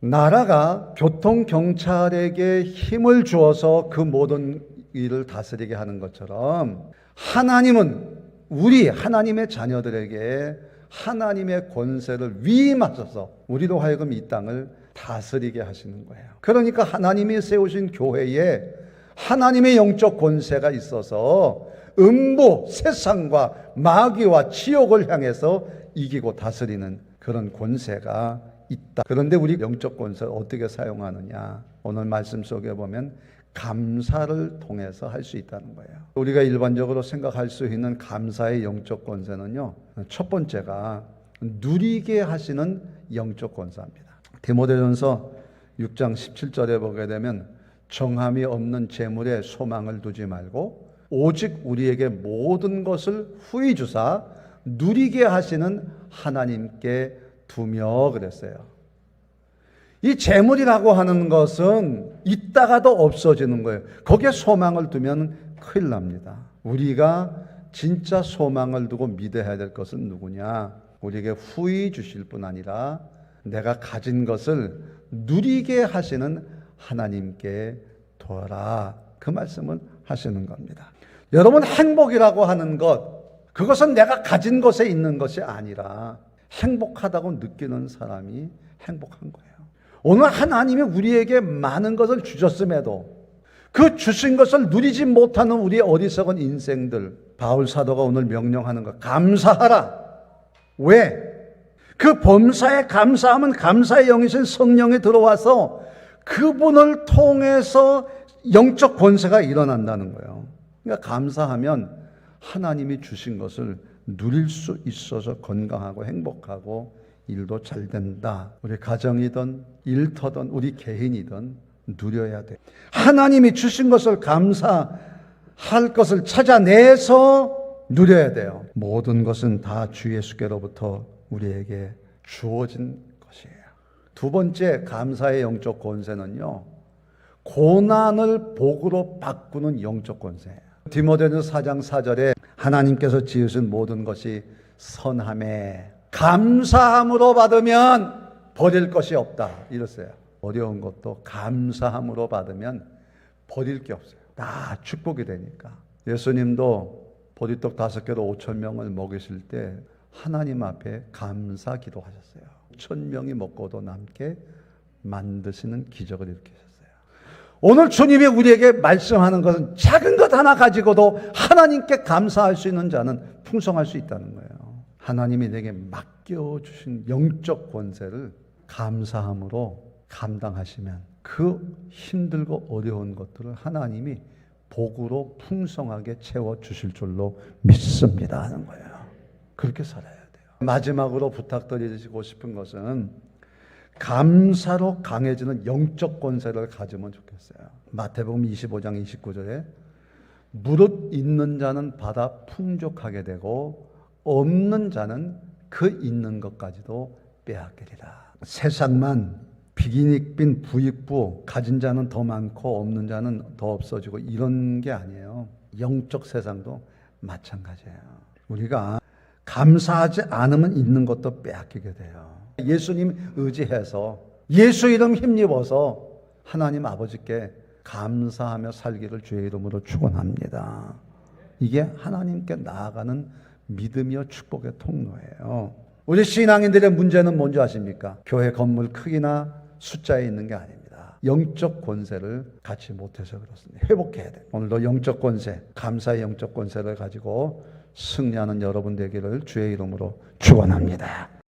나라가 교통 경찰에게 힘을 주어서 그 모든 일을 다스리게 하는 것처럼 하나님은 우리 하나님의 자녀들에게 하나님의 권세를 위임하셔서 우리로 하여금 이 땅을 다스리게 하시는 거예요. 그러니까 하나님이 세우신 교회에 하나님의 영적 권세가 있어서 음부 세상과 마귀와 지옥을 향해서 이기고 다스리는 그런 권세가 있다. 그런데 우리 영적 권세를 어떻게 사용하느냐? 오늘 말씀 속에 보면 감사를 통해서 할 수 있다는 거예요. 우리가 일반적으로 생각할 수 있는 감사의 영적 권세는요. 첫 번째가 누리게 하시는 영적 권세입니다. 디모데전서 6장 17절에 보게 되면 정함이 없는 재물에 소망을 두지 말고 오직 우리에게 모든 것을 후히 주사 누리게 하시는 하나님께 두며 그랬어요. 이 재물이라고 하는 것은 있다가도 없어지는 거예요. 거기에 소망을 두면 큰일 납니다. 우리가 진짜 소망을 두고 믿어야 될 것은 누구냐? 우리에게 후히 주실 뿐 아니라 내가 가진 것을 누리게 하시는 하나님께 도와라. 그 말씀을 하시는 겁니다. 여러분 행복이라고 하는 것 그것은 내가 가진 것에 있는 것이 아니라 행복하다고 느끼는 사람이 행복한 거예요. 오늘 하나님이 우리에게 많은 것을 주셨음에도 그 주신 것을 누리지 못하는 우리의 어리석은 인생들 바울 사도가 오늘 명령하는 것 감사하라. 왜? 그 범사에 감사하면 감사의 영이신 성령이 들어와서 그분을 통해서 영적 권세가 일어난다는 거예요. 그러니까 감사하면 하나님이 주신 것을 누릴 수 있어서 건강하고 행복하고 일도 잘 된다. 우리 가정이든 일터든 우리 개인이든 누려야 돼. 하나님이 주신 것을 감사할 것을 찾아내서 누려야 돼요. 모든 것은 다 주 예수께로부터 우리에게 주어진 것이에요. 두 번째 감사의 영적 권세는요. 고난을 복으로 바꾸는 영적 권세예요. 디모데전서 4장 4절에 하나님께서 지으신 모든 것이 선함에 감사함으로 받으면 버릴 것이 없다. 이랬어요. 어려운 것도 감사함으로 받으면 버릴 게 없어요. 다 축복이 되니까. 예수님도 보리떡 다섯 개로 오천 명을 먹이실 때 하나님 앞에 감사 기도하셨어요. 천 명이 먹고도 남게 만드시는 기적을 일으키셨어요. 오늘 주님이 우리에게 말씀하는 것은 작은 것 하나 가지고도 하나님께 감사할 수 있는 자는 풍성할 수 있다는 거예요. 하나님이 내게 맡겨주신 영적 권세를 감사함으로 감당하시면 그 힘들고 어려운 것들을 하나님이 복으로 풍성하게 채워주실 줄로 믿습니다 하는 거예요. 그렇게 살아야 돼요. 마지막으로 부탁드리고 싶은 것은 감사로 강해지는 영적 권세를 가지면 좋겠어요. 마태복음 25장 29절에 무릇 있는 자는 받아 풍족하게 되고 없는 자는 그 있는 것까지도 빼앗기리라. 세상만 비기닉빈 부익부 가진 자는 더 많고 없는 자는 더 없어지고 이런 게 아니에요. 영적 세상도 마찬가지예요. 우리가 감사하지 않으면 있는 것도 빼앗기게 돼요. 예수님 의지해서 예수 이름 힘입어서 하나님 아버지께 감사하며 살기를 주의 이름으로 축원합니다. 이게 하나님께 나아가는 믿음이요 축복의 통로예요. 우리 신앙인들의 문제는 뭔지 아십니까? 교회 건물 크기나 숫자에 있는 게 아닙니다. 영적 권세를 갖지 못해서 그렇습니다. 회복해야 돼. 오늘도 영적 권세, 감사의 영적 권세를 가지고 승리하는 여러분 되기를 주의 이름으로 축원합니다.